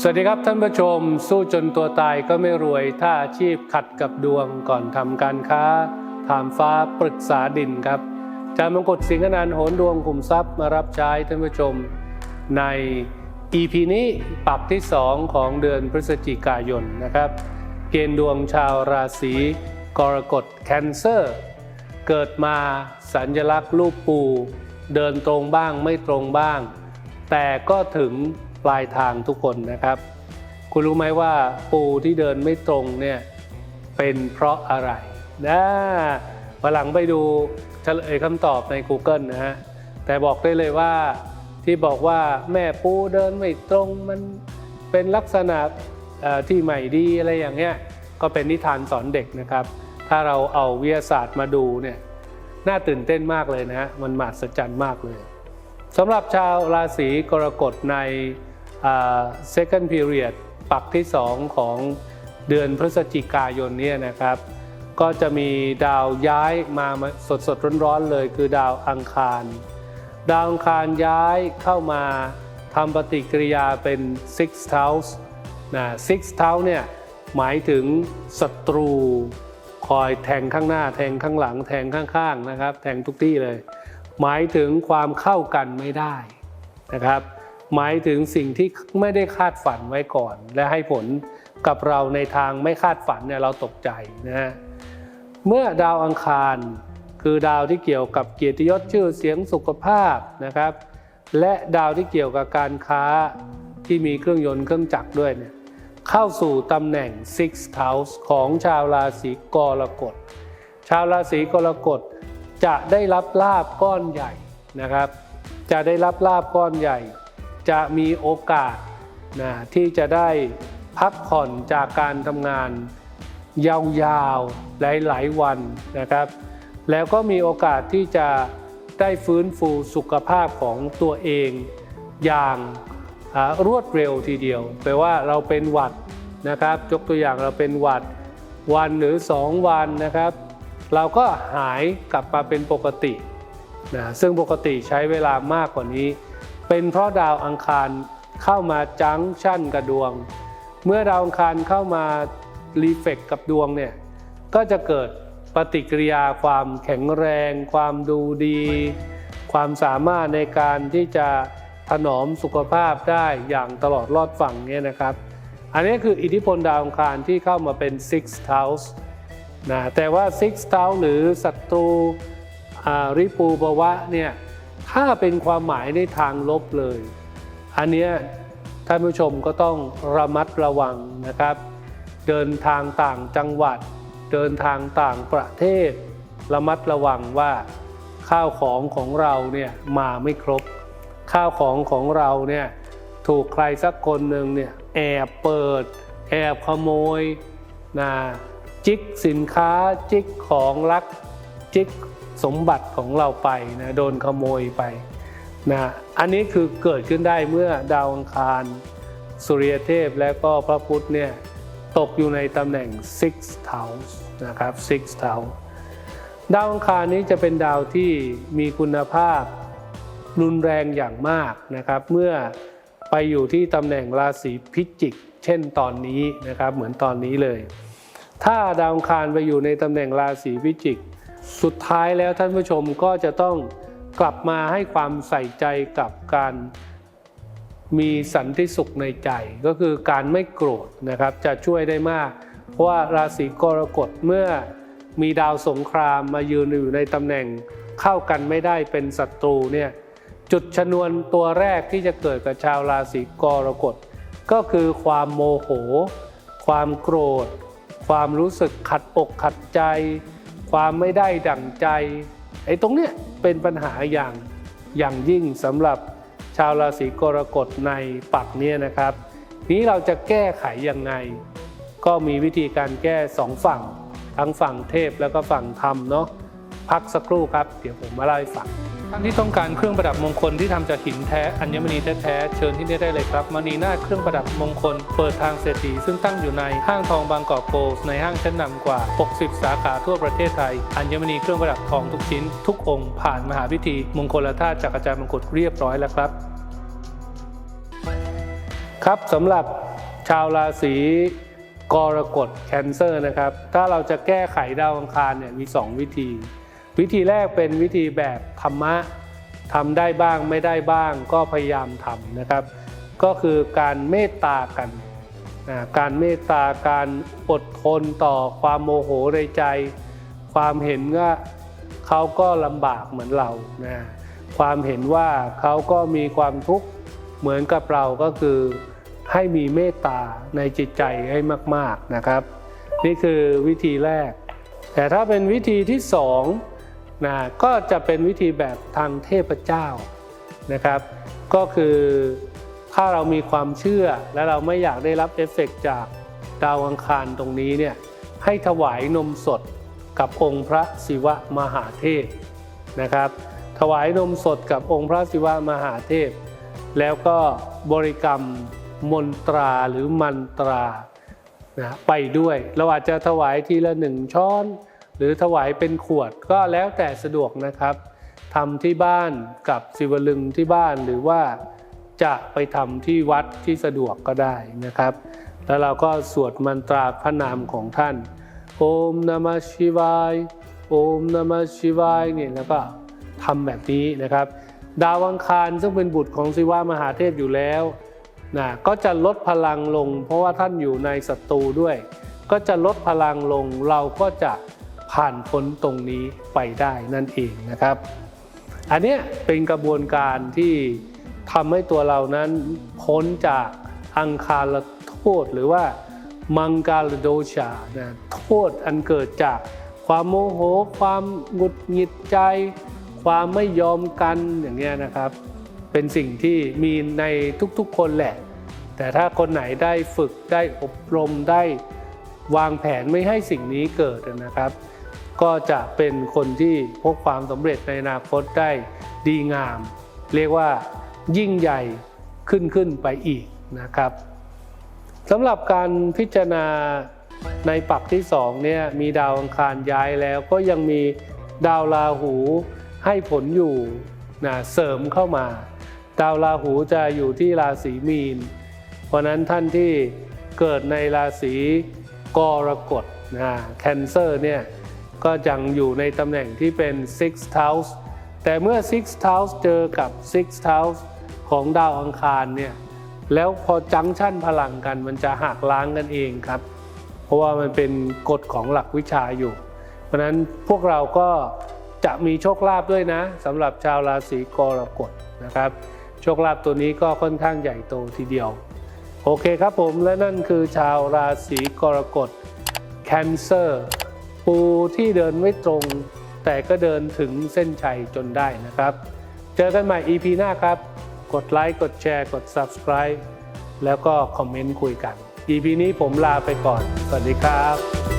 สวัสดีครับท่านผู้ชม สู้จนตัวตายก็ไม่รวยถ้าอาชีพขัดกับดวงก่อนทำการค้า ถามฟ้าปรึกษาดินครับจารย์มงกฎสิงห์นันโหนดวงกลุ่มทรัพย์มารับใช้ท่านผู้ชม ใน EP นี้ปรับที่ 2 ของเดือนพฤศจิกายนนะครับ เกณฑ์ดวงชาวราศีกรกฎแคนเซอร์ เกิดมาสัญลักษณ์รูปปู เดินตรงบ้างไม่ตรงบ้าง แต่ก็ถึง ปลายทางทุกคนนะครับ คุณรู้ไหมว่าปูที่เดินไม่ตรงเนี่ยเป็นเพราะอะไรนะวันหลังไปดูเฉลยคำตอบใน Google นะฮะแต่บอกได้เลยว่าที่บอกว่าแม่ปูเดินไม่ตรงมันเป็นลักษณะที่ใหม่ดีอะไรอย่างเงี้ยก็เป็นนิทานสอนเด็กนะครับ ถ้าเราเอาวิทยาศาสตร์มาดูเนี่ยน่าตื่นเต้นมากเลยนะฮะมันมหัศจรรย์มากเลยสำหรับชาวราศีกรกฎใน second period ปักที่ 2 ของเดือนพฤศจิกายนเนี่ยนะครับ ก็จะมีดาวย้ายมาสดสดๆร้อนๆเลย คือดาวอังคาร ดาวอังคารย้ายเข้ามาทำปฏิกิริยาเป็น six house นะ six house เนี่ยหมายถึงศัตรู คอยแทงข้างหน้า แทงข้างหลัง แทงข้างๆนะครับ แทงทุกที่เลย หมายถึงความเข้ากันไม่ได้นะครับ หมายถึงสิ่งที่ไม่ได้คาดฝันไว้ก่อน และให้ผลกับเราในทางไม่คาดฝันเนี่ยเราตกใจนะฮะเมื่อดาวอังคารคือดาวที่เกี่ยวกับเกียรติยศชื่อเสียงสุขภาพนะครับ และดาวที่เกี่ยวกับการค้าที่มีเครื่องยนต์เครื่องจักรด้วยเนี่ยเข้าสู่ตำแหน่ง sixth house ของชาวราศีกรกฎ ชาวราศีกรกฎจะได้รับลาบก้อนใหญ่นะครับ จะได้รับลาบก้อนใหญ่ จะมีโอกาสนะที่จะได้พักผ่อนจากการทำงานยาวๆหลายๆวันนะครับ แล้วก็มีโอกาสที่จะได้ฟื้นฟูสุขภาพของตัวเองอย่างรวดเร็วทีเดียว แปลว่าเราเป็นหวัดนะครับยกตัวอย่างเราเป็นหวัดวันหรือ 2 วันนะครับ เราก็หายกลับมาเป็นปกตินะซึ่งปกติใช้เวลามากกว่านี้ เป็นเพราะดาวอังคารเข้ามาจังชั่นกับดวง เมื่อดาวอังคารเข้ามารีเฟกกับดวงเนี่ยก็จะเกิดปฏิกิริยาความแข็งแรง ความดูดี ความสามารถในการที่จะถนอมสุขภาพได้อย่างตลอดรอดฝั่งเนี่ยนะครับ อันนี้คืออิทธิพลดาวอังคารที่เข้ามาเป็น six house นะแต่ว่า six house หรือศัตรูริปูปวะเนี่ย ถ้าเป็นความหมายในทางลบเลย อันนี้ท่านผู้ชมก็ต้องระมัดระวังนะครับ เดินทางต่างจังหวัด เดินทางต่างประเทศ ระมัดระวังว่า ข้าวของของเราเนี่ยมาไม่ครบ ข้าวของของเราเนี่ยถูกใครสักคนหนึ่งเนี่ยแอบเปิด แอบขโมยนะจิกสินค้าจิกของลักจิก สมบัติของเราไปนะโดนขโมยไปนะอันนี้คือเกิดขึ้นได้เมื่อดาวอังคาร สุริยเทพและก็พระพุธเนี่ยตกอยู่ในตำแหน่ง sixth house นะครับ sixth house ดาวอังคารนี้จะเป็นดาวที่มีคุณภาพรุนแรงอย่างมากนะครับ เมื่อไปอยู่ที่ตำแหน่งราศีพิจิก เช่นตอนนี้นะครับเหมือนตอนนี้เลย ถ้าดาวอังคารไปอยู่ในตำแหน่งราศีพิจิก สุดท้ายแล้วท่านผู้ชมก็จะต้องกลับมาให้ความใส่ใจกับการมีสันติสุขในใจ ก็คือการไม่โกรธนะครับ จะช่วยได้มาก เพราะว่าราศีกรกฎเมื่อมีดาวสงครามมายืนอยู่ในตำแหน่งเข้ากันไม่ได้เป็นศัตรูเนี่ยจุดชนวนตัวแรกที่จะเกิดกับชาวราศีกรกฎ ก็คือความโมโห ความโกรธ ความรู้สึกขัดอกขัดใจ ความไม่ได้ดั่งใจไอ้ตรงเนี้ยเป็นปัญหาอย่างอย่างยิ่งสำหรับชาวราศีกรกฎในปักเนี่ยนะครับ นี้เราจะแก้ไขยังไง ก็มีวิธีการแก้สองฝั่ง ทั้งฝั่งเทพแล้วก็ฝั่งธรรมเนาะพักสักครู่ครับ เดี๋ยวผมมาเล่าให้ฟัง ท่านที่ต้องการเครื่องประดับมงคลที่ทำจากหินแท้อัญมณีแท้ๆเชิญที่นี่ได้เลยครับมณีนาเครื่องประดับมงคล เปิดทางเศรษฐีซึ่งตั้งอยู่ในห้างทองบางกอกโกลด์ในห้างชั้นนำกว่า 60 สาขาทั่วประเทศไทย อัญมณีเครื่องประดับทองทุกชิ้น ทุกองค์ผ่านมหาพิธี มงคลธาตุจากอาจารย์มงกุฎเรียบร้อยแล้วครับ ครับสำหรับชาวราศีกรกฎแคนเซอร์นะครับ ถ้าเราจะแก้ไขดาวอังคารเนี่ยมี 2 วิธี วิธีแรกเป็นวิธีแบบธรรมะทำได้บ้างไม่ได้บ้างก็พยายามทำนะครับ ก็คือการเมตตากันนะการเมตตาการอดทนต่อความโมโหในใจ ความเห็นว่าเขาก็ลำบากเหมือนเรานะความเห็นว่าเขาก็มีความทุกข์เหมือนกับเราก็คือให้มีเมตตาในจิตใจให้มาก ๆนะครับ นี่คือวิธีแรก แต่ถ้าเป็นวิธีที่สอง นะก็จะเป็นวิธีแบบทางเทพเจ้านะครับ ก็คือถ้าเรามีความเชื่อและเราไม่อยากได้รับเอฟเฟกต์จากดาวอังคารตรงนี้เนี่ยให้ถวายนมสดกับองค์พระศิวะมหาเทพนะครับ ถวายนมสดกับองค์พระศิวะมหาเทพ แล้วก็บริกรรมมนตราหรือมันตรานะไปด้วย เราอาจจะถวายทีละหนึ่งช้อน หรือถวายเป็นขวดก็แล้วแต่สะดวกนะครับทำที่บ้านกับศิวลึงที่บ้านหรือว่าจะไปทำที่วัดที่สะดวกก็ได้นะครับ แล้วเราก็สวดมนตราพระนามของท่าน โอมนามชิวาย โอมนามชิวายเนี่ยแล้วก็ทำแบบนี้นะครับ ดาวังคารซึ่งเป็นบุตรของศิวะมหาเทพอยู่แล้วนะก็จะลดพลังลง เพราะว่าท่านอยู่ในศัตรูด้วย ก็จะลดพลังลงเราก็จะ ผ่านพ้นตรงนี้ไปได้นั่นเองนะครับ อันนี้เป็นกระบวนการที่ทำให้ตัวเรานั้นพ้นจากอังคารโทษหรือว่ามังกาโดชานะโทษอันเกิดจากความโมโห ความหงุดหงิดใจ ความไม่ยอมกันอย่างเงี้ยนะครับ เป็นสิ่งที่มีในทุกๆคนแหละ แต่ถ้าคนไหนได้ฝึกได้อบรมได้วางแผนไม่ให้สิ่งนี้เกิดนะครับ ก็จะเป็นคนที่พบความสำเร็จในอนาคตได้ดีงาม เรียกว่ายิ่งใหญ่ขึ้นขึ้นไปอีกนะครับสำหรับการพิจารณาในปักที่สองเนี่ยมีดาวอังคารย้ายแล้วก็ยังมีดาวราหูให้ผลอยู่นะเสริมเข้ามา ดาวราหูจะอยู่ที่ราศีมีน เพราะนั้นท่านที่เกิดในราศีกรกฎนะแคนเซอร์เนี่ย ก็ยังอยู่ในตำแหน่งที่เป็น sixth house แต่เมื่อ sixth house เจอกับ sixth house ของดาวอังคารเนี่ยแล้วพอจังชั่นพลังกันมันจะหักล้างกันเองครับ เพราะว่ามันเป็นกฎของหลักวิชาอยู่ เพราะฉะนั้นพวกเราก็จะมีโชคลาภด้วยนะสำหรับชาวราศีกรกฎนะครับ โชคลาภตัวนี้ก็ค่อนข้างใหญ่โตทีเดียว โอเคครับผมและนั่นคือชาวราศีกรกฎ Cancer ปูที่เดินไม่ตรง แต่ก็เดินถึงเส้นชัยจนได้นะครับ เจอกันใหม่ EP หน้าครับ กดไลค์ กดแชร์ กด Subscribe แล้วก็คอมเมนต์คุยกัน EP นี้ผมลาไปก่อน สวัสดีครับ